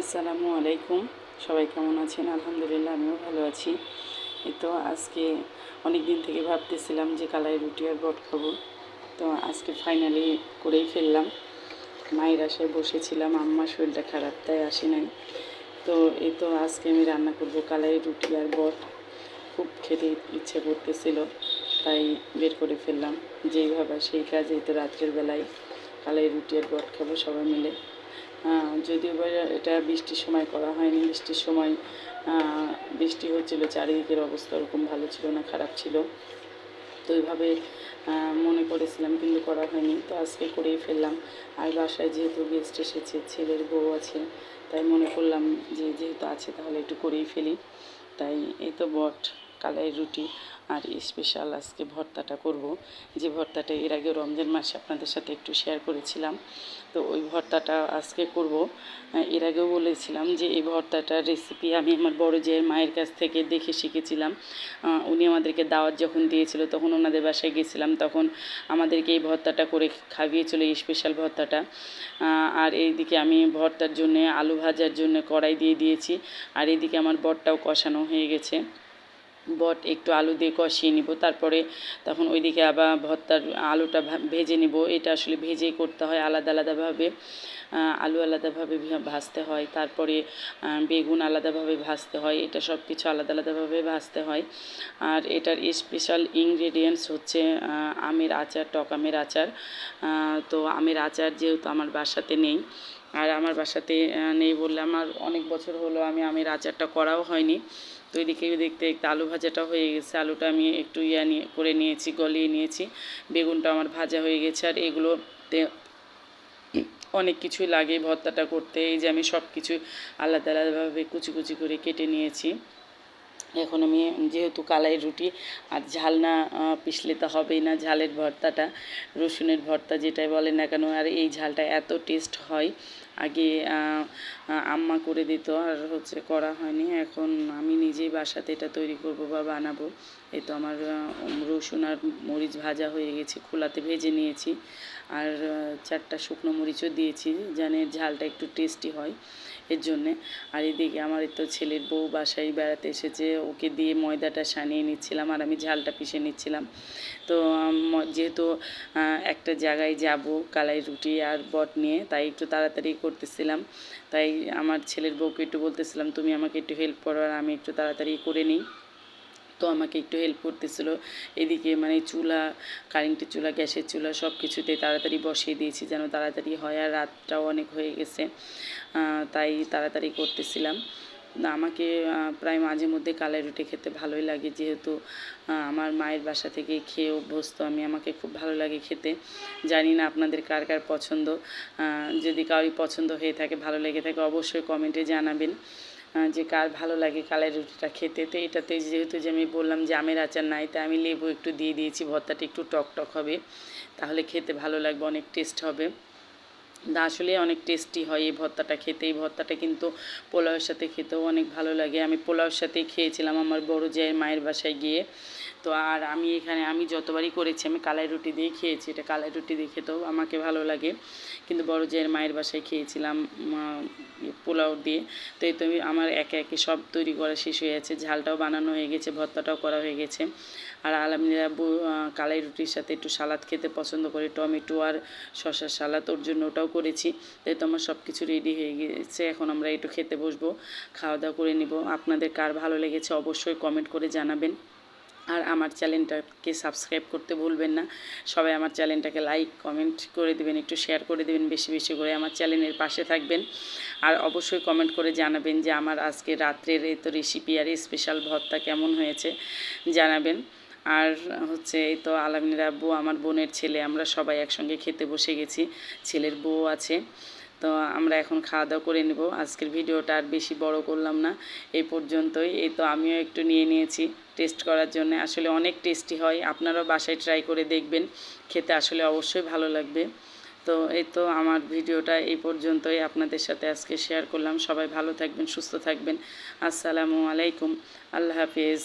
আসসালামু আলাইকুম। সবাই কেমন আছেন? আলহামদুলিল্লাহ, আমিও ভালো আছি। তো আজকে অনেক দিন থেকে ভাবতেছিলাম যে কালাই রুটি আর বট খাব। তো আজকে ফাইনালি করেই ফেললাম। মায়ের আশায় বসেছিলাম আম্মার শরীরটা খারাপ, তাই আসি নাই। তো এই তো আজকে আমি রান্না করব কালাই রুটি আর বট। খুব খেতে ইচ্ছে করতেছিল, তাই বের করে ফেললাম। যেইভাবে সেই কাজে তো রাত্রের বেলায় কালাই রুটি আর বট খাব সবাই মিলে। যদিও এটা বৃষ্টির সময় করা হয়নি, বৃষ্টির সময় বৃষ্টি হচ্ছিল, চারিদিকের অবস্থা ওরকম ভালো ছিল না, খারাপ ছিল। তো এইভাবে মনে করেছিলাম কিন্তু করা হয়নি। তো আজকে করেই ফেললাম। আর বাসায় যেহেতু গেস্ট এসেছে, ছেলের বউ আছে, তাই মনে করলাম যে যেহেতু আছে তাহলে একটু করেই ফেলি। তাই এই তো বট। কালাই রুটি আর স্পেশাল আজকে ভর্তাটা করব। যে ভর্তাটা এর আগে রমজান মাসে আপনাদের সাথে একটু শেয়ার করেছিলাম। তো ওই ভর্তাটা আজকে করব। এর আগেও বলেছিলাম যে এই ভর্তাটার রেসিপি আমি আমার বড় জের মায়ের কাছ থেকে দেখে শিখেছিলাম। উনি আমাদেরকে দাওয়াত যখন দিয়েছিল, তখন ওনাদের বাসায় গেছিলাম। তখন আমাদেরকে এই ভর্তাটা করে খাইয়েছিল এই স্পেশাল ভর্তাটা। আর এইদিকে আমি ভর্তার জন্য আলু ভাজার জন্য কড়াই দিয়ে দিয়েছি। আর এইদিকে আমার বটটাও কষানো হয়ে গেছে। বট, একটু আলু দিয়ে কষিয়ে নিব। তারপরে তখন ওইদিকে আবার ভর্তার আলুটা ভেজে নিব। এটা আসলে ভেজেই করতে হয় আলাদা আলাদাভাবে। আলু আলাদাভাবে ভাজতে হয়। তারপরে বেগুন আলাদাভাবে ভাজতে হয়। এটা সব কিছু আলাদা আলাদাভাবে ভাজতে হয়। আর এটার স্পেশাল ইনগ্রেডিয়েন্টস হচ্ছে আমের আচার, টক আমের আচার। তো আমের আচার যেহেতু আমার বাসাতে নেই, আর আমার বাসাতে নেই বললে আমার অনেক বছর হলো আমি আমের আচারটা করাও হয়নি। তো এদিকে দেখতে দেখতে আলু ভাজাটা হয়ে গেছে। আলুটা আমি একটু ইয়া নিয়ে, করে নিয়েছি, গলিয়ে নিয়েছি। বেগুনটা আমার ভাজা হয়ে গেছে। আর এগুলোতে অনেক কিছুই লাগে ভর্তাটা করতে। এই যে আমি সব কিছু আলাদা আলাদাভাবে কুচি কুচি করে কেটে নিয়েছি। এখন আমি যেহেতু কালাই রুটি আর ঝাল না পিষলে তো হবেই না ঝালের ভর্তাটা, রসুনের ভর্তা যেটাই বলে না কেন। আর এই ঝালটা এত টেস্ট হয়। আগে আম্মা করে দিত আর হচ্ছে করা হয়নি। এখন আমি নিজেই বাসাতে এটা তৈরি করব বা বানাবো। এই তো আমার রসুন আর মরিচ ভাজা হয়ে গেছে, খোলাতে ভেজে নিয়েছি। আর চারটা শুকনো মরিচও দিয়েছি যেন ঝালটা একটু টেস্টি হয় এর জন্যে। আর এদিকে আমার তো ছেলের বউ বাসায় বেড়াতে এসেছে, ওকে দিয়ে ময়দাটা সানিয়ে নিচ্ছিলাম আর আমি ঝালটা পিষে নিচ্ছিলাম। তো যেহেতু একটা জায়গায় যাব কালাই রুটি আর বট নিয়ে, তাই একটু তাড়াতাড়ি করতেছিলাম। তাই আমার ছেলের বউকে একটু বলতেছিলাম, তুমি আমাকে একটু হেল্প করো আর আমি একটু তাড়াতাড়ি করে নিই। তো আমাকে একটু হেল্প করতেছিল। এদিকে মানে চুলা কারেন্টের চুলা, গ্যাসের চুলা সব কিছুতে তাড়াতাড়ি বসিয়ে দিয়েছি যেন তাড়াতাড়ি হয় আর রাতটাও অনেক হয়ে গেছে। তাই তাড়াতাড়ি করতেছিলাম। আমাকে প্রায় মাঝে মধ্যে কালাই রুটি খেতে ভালোই লাগে। যেহেতু আমার মায়ের বাসা থেকে খেয়ে অভ্যস্ত, আমি, আমাকে খুব ভালো লাগে খেতে। জানি না আপনাদের কার কার পছন্দ। যদি কারোর পছন্দ হয়ে থাকে, ভালো লেগে থাকে, অবশ্যই কমেন্টে জানাবেন যে কার ভালো লাগে কালাই রুটিটা খেতে। তো এটাতে যেহেতু যে আমি বললাম যে আমের আচার নাই, তাই আমি লেবু একটু দিয়ে দিয়েছি, ভর্তাটা একটু টক টক হবে। তাহলে খেতে ভালো লাগবে, অনেক টেস্ট হবে। আসলে অনেক টেস্টি হয় এই ভর্তাটা খেতে। এই ভর্তাটা কিন্তু পোলাওয়ের সাথে খেতেও অনেক ভালো লাগে। আমি পোলাওয়ের সাথেই খেয়েছিলাম আমার বড় জায়ের মায়ের বাসায় গিয়ে। তো আর আমি এখানে, আমি যতবারই করেছি, আমি কালাই রুটি দিয়ে খেয়েছি। এটা কালাই রুটি দিয়ে খেতেও আমাকে ভালো লাগে। কিন্তু বড় জায়ের মায়ের বাসায় খেয়েছিলাম পোলাও দিয়ে, তো এই তো আমার একে একে সব তৈরি করা শেষ হয়ে গেছে। ঝালটাও বানানো হয়ে গেছে, ভর্তাটাও করা হয়ে গেছে। আর আব্বু কালাই রুটির সাথে একটু সালাদ খেতে পছন্দ করে। টমেটো আর শশার সালাদ ওর জন্য ওটাও করেছি। তাই তো আমার সব কিছু রেডি হয়ে গেছে। এখন আমরা একটু খেতে বসবো। খাওয়া দাওয়া করে নিব। আপনাদের কার ভালো লেগেছে অবশ্যই কমেন্ট করে জানাবেন। আর আমার চ্যানেলটাকে সাবস্ক্রাইব করতে ভুলবেন না। সবাই আমার চ্যানেলটাকে লাইক, কমেন্ট করে দেবেন, একটু শেয়ার করে দেবেন, বেশি বেশি করে আমার চ্যানেলের পাশে থাকবেন। আর অবশ্যই কমেন্ট করে জানাবেন যে আমার আজকে রাত্রের এই তো রেসিপি আর স্পেশাল ভর্তা কেমন হয়েছে, জানাবেন। আর হচ্ছে এই তো আলামিনের আব্বু আমার বোনের ছেলে, আমরা সবাই একসঙ্গে খেতে বসে গেছি। ছেলের বউ আছে। তো আমরা এখন খাওয়া দাওয়া করে নেব। আজকের ভিডিওটা আর বেশি বড় করলাম না এই পর্যন্তই। এই তো আমিও একটু নিয়ে নিয়েছি টেস্ট করার জন্য। আসলে অনেক টেস্টি হয়, আপনারাও বাসায় ট্রাই করে দেখবেন। খেতে আসলে অবশ্যই ভালো লাগবে। তো এই তো আমার ভিডিওটা এই পর্যন্তই। আপনাদের সাথে আজকে শেয়ার করলাম। সবাই ভালো থাকবেন, সুস্থ থাকবেন। আসসালামু আলাইকুম। আল্লাহ হাফিজ।